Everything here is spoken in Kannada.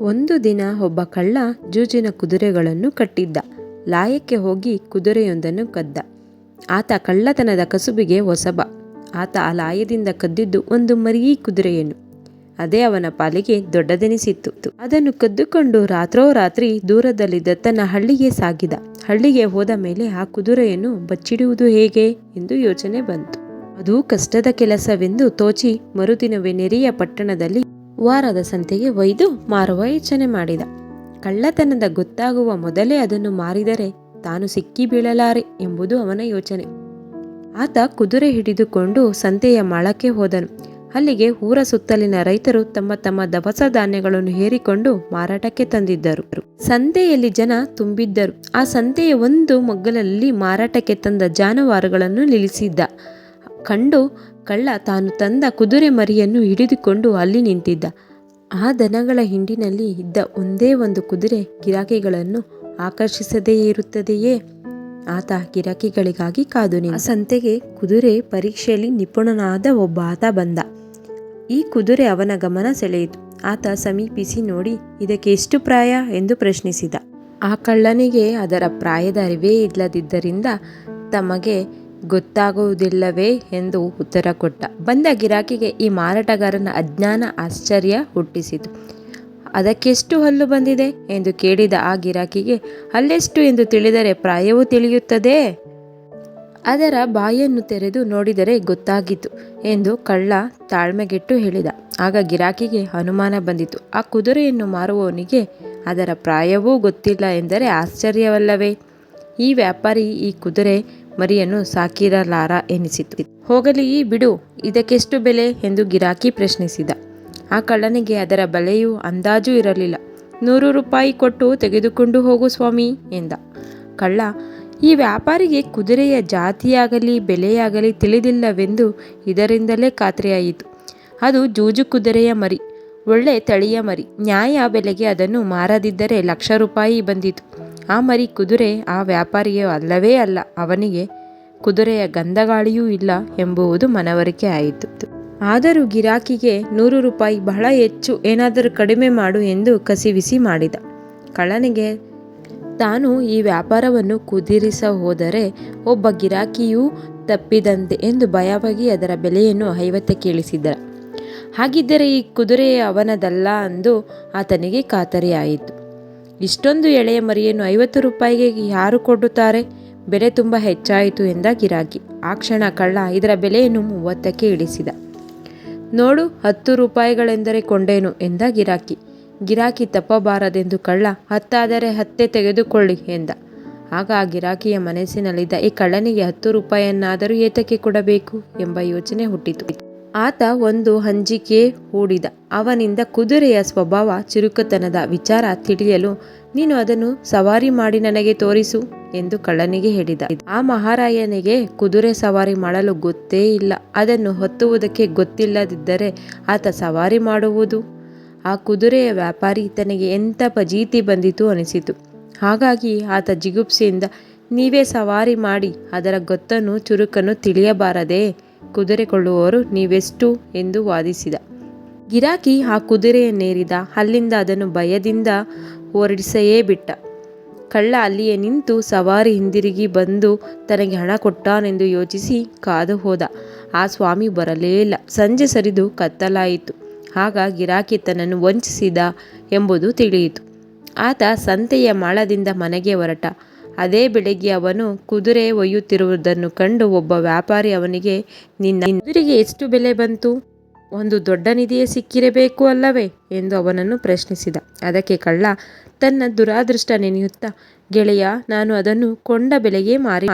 ಒಂದು ದಿನ ಒಬ್ಬ ಕಳ್ಳ ಜೂಜಿನ ಕುದುರೆಗಳನ್ನು ಕಟ್ಟಿದ್ದ. ಲಾಯಕ್ಕೆ ಹೋಗಿ ಕುದುರೆಯೊಂದನ್ನು ಕದ್ದ. ಆತ ಕಳ್ಳತನದ ಕಸುಬಿಗೆ ಹೊಸಬ. ಆತ ಆ ಲಾಯದಿಂದ ಕದ್ದಿದ್ದು ಒಂದು ಮರಿ ಕುದುರೆಯನ್ನು. ಅದೇ ಅವನ ಪಾಲಿಗೆ ದೊಡ್ಡದೆನಿಸಿತ್ತು. ಅದನ್ನು ಕದ್ದುಕೊಂಡು ರಾತ್ರೋರಾತ್ರಿ ದೂರದಲ್ಲಿದ್ದ ತನ್ನ ಹಳ್ಳಿಗೆ ಸಾಗಿದ. ಹಳ್ಳಿಗೆ ಹೋದ ಮೇಲೆ ಆ ಕುದುರೆಯನ್ನು ಬಚ್ಚಿಡುವುದು ಹೇಗೆ ಎಂದು ಯೋಚನೆ ಬಂತು. ಅದು ಕಷ್ಟದ ಕೆಲಸವೆಂದು ತೋಚಿ ಮರುದಿನವೇ ನೆರೆಯ ಪಟ್ಟಣದಲ್ಲಿ ವಾರದ ಸಂತೆಗೆ ಒಯ್ದು ಮಾರುವ ಯೋಚನೆ ಮಾಡಿದ. ಕಳ್ಳತನದ ಗೊತ್ತಾಗುವ ಮೊದಲೇ ಅದನ್ನು ಮಾರಿದರೆ ತಾನು ಸಿಕ್ಕಿ ಬೀಳಲಾರೆ ಎಂಬುದು ಅವನ ಯೋಚನೆ. ಆತ ಕುದುರೆ ಹಿಡಿದುಕೊಂಡು ಸಂತೆಯ ಮಾಳಕ್ಕೆ ಹೋದನು. ಅಲ್ಲಿಗೆ ಊರ ಸುತ್ತಲಿನ ರೈತರು ತಮ್ಮ ತಮ್ಮ ದವಸ ಧಾನ್ಯಗಳನ್ನು ಹೇರಿಕೊಂಡು ಮಾರಾಟಕ್ಕೆ ತಂದಿದ್ದರು. ಸಂತೆಯಲ್ಲಿ ಜನ ತುಂಬಿದ್ದರು. ಆ ಸಂತೆಯ ಒಂದು ಮಗ್ಗಲಲ್ಲಿ ಮಾರಾಟಕ್ಕೆ ತಂದ ಜಾನುವಾರುಗಳನ್ನು ನಿಲ್ಲಿಸಿದ್ದ. ಕಂಡು ಕಳ್ಳ ತಾನು ತಂದ ಕುದುರೆ ಮರಿಯನ್ನು ಹಿಡಿದುಕೊಂಡು ಅಲ್ಲಿ ನಿಂತಿದ್ದ. ಆ ದನಗಳ ಹಿಂಡಿನಲ್ಲಿ ಇದ್ದ ಒಂದೇ ಒಂದು ಕುದುರೆ ಗಿರಾಕಿಗಳನ್ನು ಆಕರ್ಷಿಸದೇ ಇರುತ್ತದೆಯೇ? ಆತ ಗಿರಾಕಿಗಳಿಗಾಗಿ ಕಾದು ನಿಂತ. ಸಂತೆಗೆ ಕುದುರೆ ಪರೀಕ್ಷೆಯಲ್ಲಿ ನಿಪುಣನಾದ ಒಬ್ಬ ಆತ ಬಂದ. ಈ ಕುದುರೆ ಅವನ ಗಮನ ಸೆಳೆಯಿತು. ಆತ ಸಮೀಪಿಸಿ ನೋಡಿ, ಇದಕ್ಕೆ ಎಷ್ಟು ಪ್ರಾಯ ಎಂದು ಪ್ರಶ್ನಿಸಿದ. ಆ ಕಳ್ಳನಿಗೆ ಅದರ ಪ್ರಾಯದ ಅರಿವೇ ಇಲ್ಲದಿದ್ದರಿಂದ ತಮಗೆ ಗೊತ್ತಾಗುವುದಿಲ್ಲವೇ ಎಂದು ಉತ್ತರ ಕೊಟ್ಟ. ಬಂದ ಗಿರಾಕಿಗೆ ಈ ಮಾರಾಟಗಾರನ ಅಜ್ಞಾನ ಆಶ್ಚರ್ಯ ಹುಟ್ಟಿಸಿತು. ಅದಕ್ಕೆಷ್ಟು ಹಲ್ಲು ಬಂದಿದೆ ಎಂದು ಕೇಳಿದ ಆ ಗಿರಾಕಿಗೆ, ಅಲ್ಲೆಷ್ಟು ಎಂದು ತಿಳಿದರೆ ಪ್ರಾಯವೂ ತಿಳಿಯುತ್ತದೆ? ಅದರ ಬಾಯನ್ನು ತೆರೆದು ನೋಡಿದರೆ ಗೊತ್ತಾಗಿತ್ತು ಎಂದು ಕಳ್ಳ ತಾಳ್ಮೆಗೆಟ್ಟು ಹೇಳಿದ. ಆಗ ಗಿರಾಕಿಗೆ ಅನುಮಾನ ಬಂದಿತು. ಆ ಕುದುರೆಯನ್ನು ಮಾರುವವನಿಗೆ ಅದರ ಪ್ರಾಯವೂ ಗೊತ್ತಿಲ್ಲ ಎಂದರೆ ಆಶ್ಚರ್ಯವಲ್ಲವೇ? ಈ ವ್ಯಾಪಾರಿ ಈ ಕುದುರೆ ಮರಿಯನ್ನು ಸಾಕಿರಲಾರ ಎನಿಸಿತು. ಹೋಗಲಿ ಬಿಡು, ಇದಕ್ಕೆಷ್ಟು ಬೆಲೆ ಎಂದು ಗಿರಾಕಿ ಪ್ರಶ್ನಿಸಿದ. ಆ ಕಳ್ಳನಿಗೆ ಅದರ ಬೆಲೆಯೂ ಅಂದಾಜು ಇರಲಿಲ್ಲ. ನೂರು ರೂಪಾಯಿ ಕೊಟ್ಟು ತೆಗೆದುಕೊಂಡು ಹೋಗು ಸ್ವಾಮಿ ಎಂದ. ಕಳ್ಳ, ಈ ವ್ಯಾಪಾರಿಗೆ ಕುದುರೆಯ ಜಾತಿಯಾಗಲಿ, ಬೆಲೆಯಾಗಲಿ ತಿಳಿದಿಲ್ಲವೆಂದು ಇದರಿಂದಲೇ ಖಾತ್ರಿಯಾಯಿತು. ಅದು ಜೂಜು ಕುದುರೆಯ ಮರಿ, ಒಳ್ಳೆ ತಳಿಯ ಮರಿ. ನ್ಯಾಯ ಬೆಲೆಗೆ ಅದನ್ನು ಮಾರದಿದ್ದರೆ ಲಕ್ಷ ರೂಪಾಯಿ ಬಂದಿತು. ಆ ಮರಿ ಕುದುರೆ ಆ ವ್ಯಾಪಾರಿಯು ಅಲ್ಲವೇ ಅಲ್ಲ, ಅವನಿಗೆ ಕುದುರೆಯ ಗಂಧಗಾಳಿಯೂ ಇಲ್ಲ ಎಂಬುವುದು ಮನವರಿಕೆ ಆಯಿತು. ಆದರೂ ಗಿರಾಕಿಗೆ ನೂರು ರೂಪಾಯಿ ಬಹಳ ಹೆಚ್ಚು, ಏನಾದರೂ ಕಡಿಮೆ ಮಾಡು ಎಂದು ಕಸಿವಿಸಿ ಮಾಡಿದ. ಕಳ್ಳನಿಗೆ ತಾನು ಈ ವ್ಯಾಪಾರವನ್ನು ಕುದುರಿಸ ಹೋದರೆ ಒಬ್ಬ ಗಿರಾಕಿಯೂ ತಪ್ಪಿದಂತೆ ಎಂದು ಭಯವಾಗಿ ಅದರ ಬೆಲೆಯನ್ನು ಐವತ್ತಕ್ಕೆ ಇಳಿಸಿದ ಹಾಗಿದ್ದರೆ ಈ ಕುದುರೆ ಅವನದಲ್ಲ ಅಂದು ಆತನಿಗೆ ಖಾತರಿಯಾಯಿತು. ಇಷ್ಟೊಂದು ಎಳೆಯ ಮರಿಯನ್ನು ಐವತ್ತು ರೂಪಾಯಿಗೆ ಯಾರು ಕೊಡುತ್ತಾರೆ? ಬೆಲೆ ತುಂಬ ಹೆಚ್ಚಾಯಿತು ಎಂದ ಗಿರಾಕಿ ಆ ಕ್ಷಣ ಕಳ್ಳ ಇದರ ಬೆಲೆಯನ್ನು ಮೂವತ್ತಕ್ಕೆ ಇಳಿಸಿದ. ನೋಡು, ಹತ್ತು ರೂಪಾಯಿಗಳೆಂದರೆ ಕೊಂಡೇನು ಎಂದ ಗಿರಾಕಿ ಗಿರಾಕಿ ತಪ್ಪಬಾರದೆಂದು ಕಳ್ಳ, ಹತ್ತಾದರೆ ಹತ್ತೆ ತೆಗೆದುಕೊಳ್ಳಿ ಎಂದ. ಆಗ ಆ ಗಿರಾಕಿಯ ಮನಸ್ಸಿನಲ್ಲಿದ್ದ ಈ ಕಳ್ಳನಿಗೆ ಹತ್ತು ರೂಪಾಯಿಯನ್ನಾದರೂ ಏತಕ್ಕೆ ಕೊಡಬೇಕು ಎಂಬ ಯೋಚನೆ ಹುಟ್ಟಿತು. ಆತ ಒಂದು ಹಂಜಿಕೆ ಹೂಡಿದ. ಅವನಿಂದ ಕುದುರೆಯ ಸ್ವಭಾವ, ಚುರುಕುತನದ ವಿಚಾರ ತಿಳಿಯಲು, ನೀನು ಅದನ್ನು ಸವಾರಿ ಮಾಡಿ ನನಗೆ ತೋರಿಸು ಎಂದು ಕಳ್ಳನಿಗೆ ಹೇಳಿದ. ಆ ಮಹಾರಾಯನಿಗೆ ಕುದುರೆ ಸವಾರಿ ಮಾಡಲು ಗೊತ್ತೇ ಇಲ್ಲ. ಅದನ್ನು ಹೊತ್ತುವುದಕ್ಕೆ ಗೊತ್ತಿಲ್ಲದಿದ್ದರೆ ಆತ ಸವಾರಿ ಮಾಡುವುದು? ಆ ಕುದುರೆಯ ವ್ಯಾಪಾರಿ ತನಗೆ ಎಂಥ ಪಜೀತಿ ಬಂದಿತು ಅನಿಸಿತು. ಹಾಗಾಗಿ ಆತ ಜಿಗುಪ್ಸೆಯಿಂದ, ನೀವೇ ಸವಾರಿ ಮಾಡಿ, ಅದರ ಗೊತ್ತನ್ನು, ಚುರುಕನ್ನು ತಿಳಿಯಬಾರದೆ? ಕುದುರೆ ಕೊಳ್ಳುವವರು ನೀವೆಷ್ಟು ಎಂದು ವಾದಿಸಿದ. ಗಿರಾಕಿ ಆ ಕುದುರೆಯನ್ನೇರಿದ ಅಲ್ಲಿಂದ ಅದನ್ನು ಭಯದಿಂದ ಹೊರಡಿಸೆಯೇ ಬಿಟ್ಟ. ಕಳ್ಳ ಅಲ್ಲಿಯೇ ನಿಂತು ಸವಾರಿ ಹಿಂದಿರುಗಿ ಬಂದು ತನಗೆ ಹಣ ಕೊಟ್ಟಾನೆಂದು ಯೋಚಿಸಿ ಕಾದು ಹೋದ. ಆ ಸ್ವಾಮಿ ಬರಲೇ ಇಲ್ಲ. ಸಂಜೆ ಸರಿದು ಕತ್ತಲಾಯಿತು. ಆಗ ಗಿರಾಕಿ ತನ್ನನ್ನು ವಂಚಿಸಿದ ಎಂಬುದು ತಿಳಿಯಿತು. ಆತ ಸಂತೆಯ ಮಾಳದಿಂದ ಮನೆಗೆ ಹೊರಟ. ಅದೇ ಬೆಳಿಗ್ಗೆ ಅವನು ಕುದುರೆ ಒಯ್ಯುತ್ತಿರುವುದನ್ನು ಕಂಡು ಒಬ್ಬ ವ್ಯಾಪಾರಿ ಅವನಿಗೆ, ನಿನ್ನ ಕುದುರೆಗೆ ಎಷ್ಟು ಬೆಲೆ ಬಂತು? ಒಂದು ದೊಡ್ಡ ನಿಧಿಯೇ ಸಿಕ್ಕಿರಬೇಕು ಅಲ್ಲವೇ? ಎಂದು ಅವನನ್ನು ಪ್ರಶ್ನಿಸಿದ. ಅದಕ್ಕೆ ಕಳ್ಳ, ತನ್ನ ದುರಾದೃಷ್ಟ ನೆನೆಯುತ್ತಾ, ಗೆಳೆಯ, ನಾನು ಅದನ್ನು ಕೊಂಡ ಬೆಲೆಗೆ ಮಾರಿ